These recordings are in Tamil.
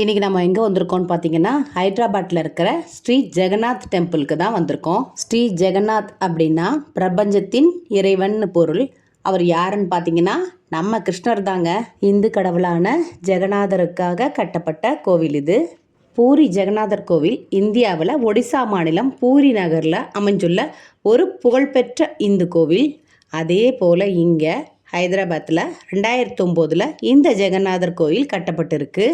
இன்றைக்கி நம்ம எங்கே வந்திருக்கோம்னு பார்த்தீங்கன்னா ஹைதராபாத்தில் இருக்கிற ஸ்ரீ ஜெகநாத் டெம்பிளுக்கு தான் வந்திருக்கோம். ஸ்ரீ ஜெகநாத் அப்படின்னா பிரபஞ்சத்தின் இறைவன்னு பொருள். அவர் யாருன்னு பார்த்தீங்கன்னா நம்ம கிருஷ்ணர் தாங்க. இந்து கடவுளான ஜெகநாதருக்காக கட்டப்பட்ட கோவில் இது. பூரி ஜெகநாதர் கோவில் இந்தியாவில் ஒடிசா மாநிலம் பூரி நகரில் அமைஞ்சுள்ள ஒரு புகழ்பெற்ற இந்து கோவில். அதே போல் இங்கே ஹைதராபாத்தில் ரெண்டாயிரத்தி ஒம்போதில் இந்த ஜெகநாதர் கோவில் கட்டப்பட்டிருக்கு.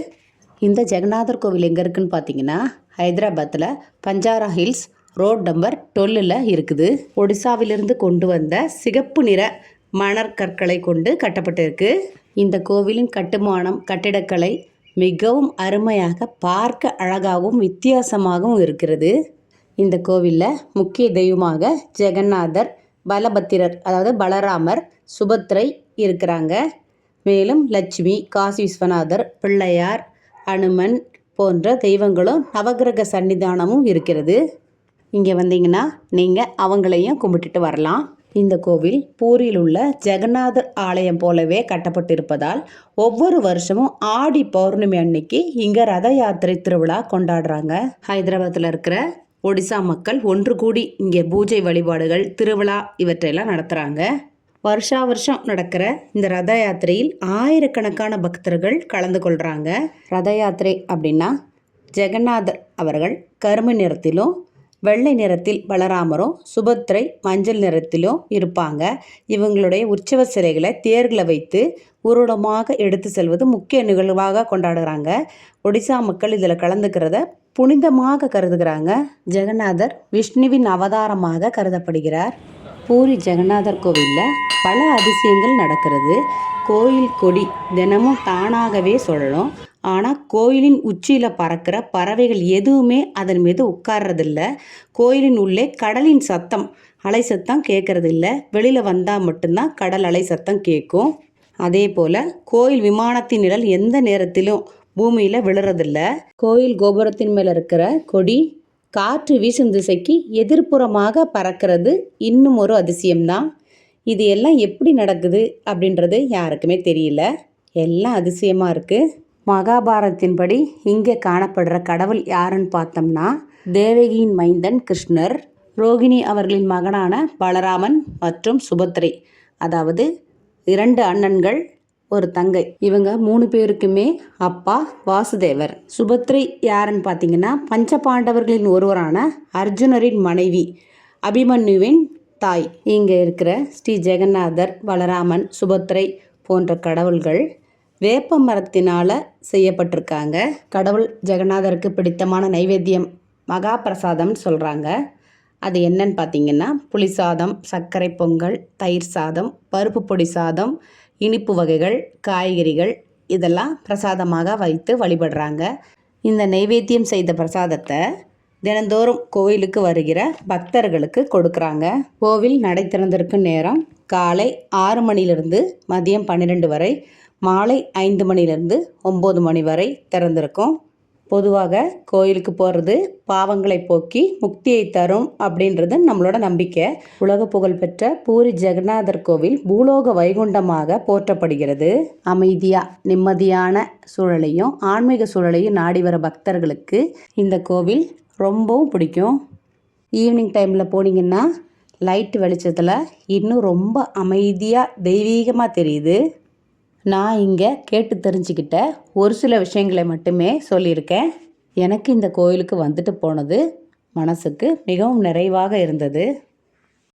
இந்த ஜெகநாதர் கோவில் எங்கே இருக்குன்னு பார்த்தீங்கன்னா ஹைதராபாத்தில் பஞ்சாரா ஹில்ஸ் ரோட் நம்பர் டுவெல்லில் இருக்குது. ஒடிசாவிலிருந்து கொண்டு வந்த சிகப்பு நிற மணற்கற்களை கொண்டு கட்டப்பட்டிருக்கு. இந்த கோவிலின் கட்டுமானம் கட்டிடக்கலை மிகவும் அருமையாக பார்க்க அழகாகவும் வித்தியாசமாகவும் இருக்கிறது. இந்த கோவிலில் முக்கிய தெய்வமாக ஜெகநாதர் பலபத்திரர் அதாவது பலராமர் சுபத்ரை இருக்கிறாங்க. மேலும் லட்சுமி காசி விஸ்வநாதர் பிள்ளையார் அனுமன் போன்ற தெய்வங்களும் நவகிரக சன்னிதானமும் இருக்கிறது. இங்கே வந்தீங்கன்னா நீங்கள் அவங்களையும் கும்பிட்டுட்டு வரலாம். இந்த கோவில் பூரியில் உள்ள ஜெகநாதர் ஆலயம் போலவே கட்டப்பட்டிருப்பதால் ஒவ்வொரு வருஷமும் ஆடி பௌர்ணமி அன்னைக்கு இங்கே ரத யாத்திரை திருவிழா கொண்டாடுறாங்க. ஹைதராபாத்தில் இருக்கிற ஒடிசா மக்கள் ஒன்று கூடி இங்கே பூஜை வழிபாடுகள் திருவிழா இவற்றையெல்லாம் நடத்துகிறாங்க வருஷா வருஷம் நடக்கிற இந்த ரத யாத்திரையில் ஆயிரக்கணக்கான பக்தர்கள் கலந்து கொள்கிறாங்க ரத யாத்திரை அப்படின்னா ஜெகநாதர் அவர்கள் கருமை நிறத்திலும் வெள்ளை நிறத்தில் பலராமரும் சுபத்ரை மஞ்சள் நிறத்திலும் இருப்பாங்க. இவங்களுடைய உற்சவ சிலைகளை தேர்களை வைத்து ஊர்வலமாக எடுத்து செல்வது முக்கிய நிகழ்வாக கொண்டாடுகிறாங்க ஒடிசா மக்கள் இதில் கலந்துக்கிறத புனிதமாக கருதுகிறாங்க. ஜெகநாதர் விஷ்ணுவின் அவதாரமாக கருதப்படுகிறார். பூரி ஜெகநாதர் கோவிலில் பல அதிசயங்கள் நடக்கிறது. கோயில் கொடி தினமும் தானாகவே சொல்லணும் ஆனால் கோயிலின் உச்சியில் பறக்கிற பறவைகள் எதுவுமே அதன் மீது உட்கார்றதில்ல. கோயிலின் உள்ளே கடலின் சத்தம் அலை சத்தம் கேட்கறதில்ல. வெளியில் வந்தால் மட்டும்தான் கடல் அலை சத்தம் கேட்கும். அதே போல் கோயில் விமானத்தின் நிழல் எந்த நேரத்திலும் பூமியில் விழுறதில்ல. கோயில் கோபுரத்தின் மேலே இருக்கிற கொடி காற்று வீசும் திசைக்கு எதிர்ப்புறமாக பறக்கிறது இன்னும் ஒரு அதிசயம்தான். இது எல்லாம் எப்படி நடக்குது அப்படின்றது யாருக்குமே தெரியல. எல்லாம் அதிசயமாக இருக்குது மகாபாரதத்தின்படி இங்கே காணப்படுற கடவுள் யாருன்னு பார்த்தோம்னா தேவகியின் மைந்தன் கிருஷ்ணர் ரோகிணி அவர்களின் மகனான பலராமன் மற்றும் சுபத்ரை. அதாவது இரண்டு அண்ணன்கள் ஒரு தங்கை. இவங்க மூணு பேருக்குமே அப்பா வாசுதேவர். சுபத்ரை யாருன்னு பார்த்தீங்கன்னா பஞ்ச பாண்டவர்களின் ஒருவரான அர்ஜுனரின் மனைவி அபிமன்யுவின் தாய். இங்கே இருக்கிற ஸ்ரீ ஜெகநாதர் பலராமன் சுபத்ரை போன்ற கடவுள்கள் வேப்ப மரத்தினால் செய்யப்பட்டிருக்காங்க. கடவுள் ஜெகநாதருக்கு பிடித்தமான நைவேத்தியம் மகா பிரசாதம்னு சொல்கிறாங்க அது என்னன்னு பார்த்தீங்கன்னா புளி சாதம் சர்க்கரை பொங்கல் தயிர் சாதம் பருப்பு பொடி சாதம் இனிப்பு வகைகள் காய்கறிகள் இதெல்லாம் பிரசாதமாக வைத்து வழிபடுறாங்க. இந்த நைவேத்தியம் செய்த பிரசாதத்தை தினந்தோறும் கோயிலுக்கு வருகிற பக்தர்களுக்கு கொடுக்குறாங்க. கோவில் நடை திறந்திருக்கும் நேரம் காலை ஆறு மணிலிருந்து மதியம் பன்னிரெண்டு வரை மாலை ஐந்து மணிலேருந்து ஒம்பது மணி வரை திறந்திருக்கும். பொதுவாக கோயிலுக்கு போகிறது பாவங்களை போக்கி முக்தியை தரும் அப்படின்றது நம்மளோட நம்பிக்கை. உலக புகழ்பெற்ற பூரி ஜெகநாதர் கோவில் பூலோக வைகுண்டமாக போற்றப்படுகிறது. அமைதியாக நிம்மதியான சூழலையும் ஆன்மீக சூழலையும் நாடி வர பக்தர்களுக்கு இந்த கோவில் ரொம்பவும் பிடிக்கும். ஈவினிங் டைமில் போனீங்கன்னா லைட் வெளிச்சத்தில் இன்னும் ரொம்ப அமைதியாக தெய்வீகமாக தெரியுது. நான் இங்கே கேட்டு தெரிஞ்சுக்கிட்ட ஒரு சில விஷயங்களை மட்டுமே சொல்லியிருக்கேன். எனக்கு இந்த கோயிலுக்கு வந்துட்டு போனது மனசுக்கு மிகவும் நிறைவாக இருந்தது.